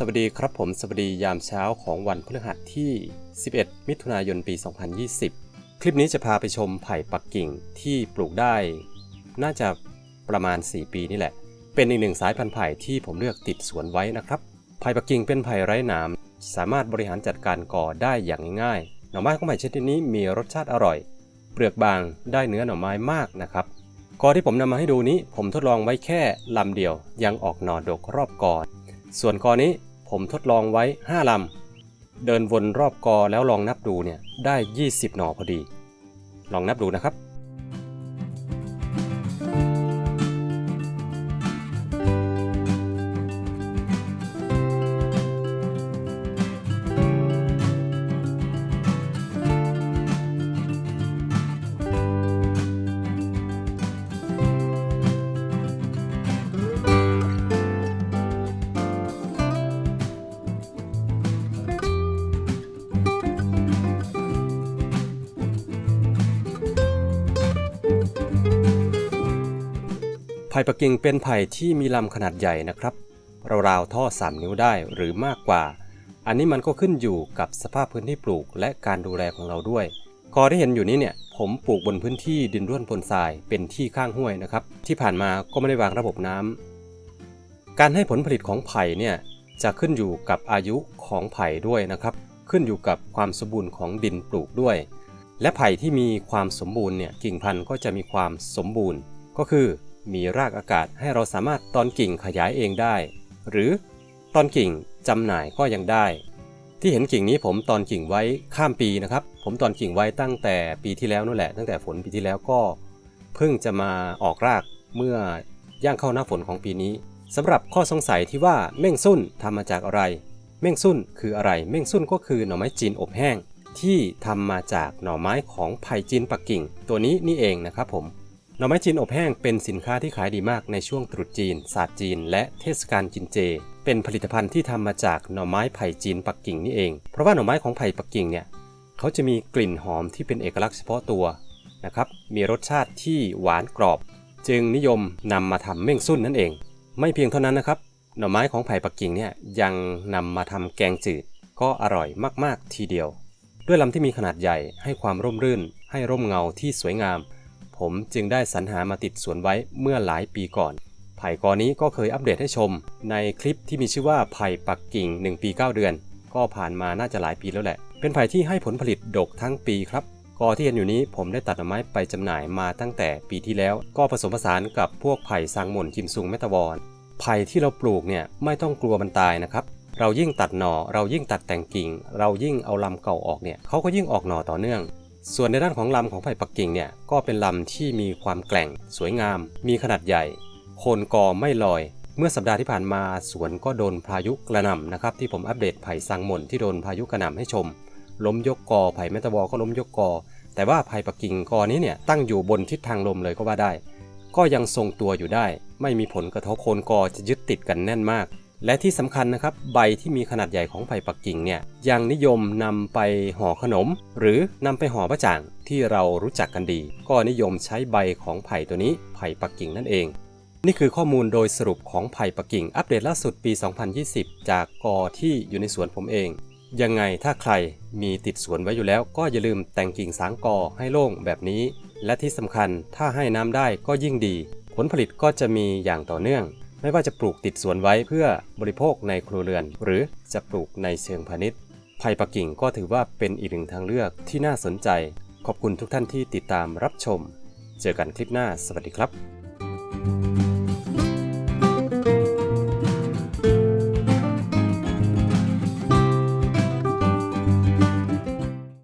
สวัสดีครับผมสวัสดียามเช้าของวันพฤหัสที่ 11 มิถุนายนปี 2020 คลิปนี้จะพาไปชมไผ่ปักกิ่งที่ปลูกได้ น่าจะประมาณ 4 ปีนี่แหละ เป็นอีกหนึ่งสายพันธุ์ไผ่ที่ผมเลือกติดสวนไว้นะครับ ไผ่ปักกิ่งเป็นไผ่ไร้หนามสามารถบริหารจัดการก่อได้อย่างง่ายๆหน่อไม้ของไผ่ชนิดนี้มีรสชาติอร่อย เปลือกบางได้เนื้อหน่อไม้มากนะครับกอที่ผมนำมาให้ดูนี้ผมทดลองไว้แค่ลำเดียวยังออกหน่อดกรอบกอส่วนกอนี้ ผมทดลองไว้ 5 ลำ เดินวนรอบกอแล้วลองนับดูเนี่ยได้ 20 หน่อพอดี ลองนับดูนะครับ ไผ่ปักกิ่งเป็นไผ่ที่มีลำขนาดใหญ่นะครับราวๆท่อ 3 นิ้วได้หรือมากกว่า อันนี้มันก็ขึ้นอยู่กับสภาพพื้นที่ปลูกและการดูแลของเราด้วยกอที่เห็นอยู่นี้เนี่ยผมปลูกบนพื้นที่ดินร่วนปนทรายเป็นที่ข้างห้วยนะครับ ที่ผ่านมาก็ไม่ได้วางระบบน้ำการให้ผลผลิตของไผ่เนี่ยจะขึ้นอยู่กับอายุของไผ่ด้วยนะครับ ขึ้นอยู่กับความสมบูรณ์ของดินปลูกด้วย และไผ่ที่มีความสมบูรณ์เนี่ยกิ่งพันธุ์ก็จะมีความสมบูรณ์ ก็คือ มีรากอากาศให้เราสามารถตอนกิ่งขยายเองได้ หรือตอนกิ่งจำหน่ายก็ยังได้ ที่เห็นกิ่งนี้ผมตอนกิ่งไว้ข้ามปีนะครับ ผมตอนกิ่งไว้ตั้งแต่ปีที่แล้วนั่นแหละ ตั้งแต่ฝนปีที่แล้วก็เพิ่งจะมาออกรากเมื่อย่างเข้าหน้าฝนของปีนี้สำหรับข้อสงสัยที่ว่าเม่งสุ่นทำมาจากอะไร เม่งสุ่นคืออะไร เม่งสุ่นก็คือหน่อไม้จีนอบแห้ง ที่ทำมาจากหน่อไม้ของไผ่จีนปักกิ่ง ตัวนี้นี่เองนะครับผม หน่อไม้จีนอบแห้งเป็นสินค้าที่ขายดีมากในช่วงตรุษจีน ศาสตร์จีน และเทศกาลกินเจ เป็นผลิตภัณฑ์ที่ทำมาจากหน่อไม้ไผ่จีนปักกิ่งนี่เอง เพราะว่าหน่อไม้ของไผ่ปักกิ่งเนี่ยเขาจะมีกลิ่นหอมที่เป็นเอกลักษณ์เฉพาะตัวนะครับ มีรสชาติที่หวานกรอบ จึงนิยมนำมาทำเม่งสุ่นนั่นเอง ไม่เพียงเท่านั้นนะครับ หน่อไม้ของไผ่ปักกิ่งเนี่ยยังนำมาทำแกงจืด ก็อร่อยมากๆทีเดียว ด้วยลำที่มีขนาดใหญ่ให้ความร่มรื่น ให้ร่มเงาที่สวยงาม ผมจึงได้สรรหามาติดสวนไว้เมื่อหลายปีก่อน ไผ่กอนี้ก็เคยอัปเดตให้ชม ในคลิปที่มีชื่อว่าไผ่ปักกิ่ง 1 ปี 9 เดือน ก็ผ่านมาน่าจะหลายปีแล้วแหละ เป็นไผ่ที่ให้ผลผลิตดกทั้งปีครับกอที่เห็นอยู่นี้ผมได้ตัดหน่อไม้ไปจำหน่ายมาตั้งแต่ปีที่แล้ว ก็ผสมผสานกับพวกไผ่ซางหม่นกิมซุงเมตาวอนไผ่ที่เราปลูกเนี่ยไม่ต้องกลัวมันตายนะครับเรายิ่งตัดหน่อเรายิ่งตัดแต่งกิ่ง เรายิ่งเอาลำเก่าออกเนี่ยเขาก็ยิ่งออกหน่อต่อเนื่อง ส่วนในด้านของลำของไผ่ปักกิ่งเนี่ยก็เป็นลำที่มีความแกร่ง สวยงาม มีขนาดใหญ่ โคนกอไม่ลอย เมื่อสัปดาห์ที่ผ่านมาสวนก็โดนพายุกระหน่ำนะครับที่ผมอัปเดตไผ่ซางหม่นที่โดนพายุกระหน่ำให้ชม ล้มยกกอไผ่เมตาวอก็ล้มยกกอ แต่ว่าไผ่ปักกิ่งกอนี้เนี่ยตั้งอยู่บนทิศทางลมเลยก็ว่าได้ ก็ยังทรงตัวอยู่ได้ ไม่มีผลกระทบโคนกอจะยึดติดกันแน่นมาก และที่สำคัญนะครับใบที่มีขนาดใหญ่ของไผ่ปักกิ่งเนี่ยยังนิยมนำไปห่อขนม หรือนำไปห่อบะจ่างที่เรารู้จักกันดี ก็นิยมใช้ใบของไผ่ตัวนี้ไผ่ปักกิ่งนั่นเอง นี่คือข้อมูลโดยสรุปของไผ่ปักกิ่ง อัปเดตล่าสุดปี 2020 จากกอที่อยู่ในสวนผมเอง ยังไงถ้าใครมีติดสวนไว้อยู่แล้ว ก็อย่าลืมแต่งกิ่งสางกอให้โล่งแบบนี้ และที่สำคัญถ้าให้น้ำได้ก็ยิ่งดี ผลผลิตก็จะมีอย่างต่อเนื่อง ไม่ว่าจะปลูกติดสวนไว้เพื่อบริโภคในครัวเรือน หรือจะปลูกในเชิงพาณิชย์ไผ่ปักกิ่งก็ถือว่าเป็นอีกหนึ่งทางเลือกที่น่าสนใจ ขอบคุณทุกท่านที่ติดตามรับชม เจอกันคลิปหน้า สวัสดีครับ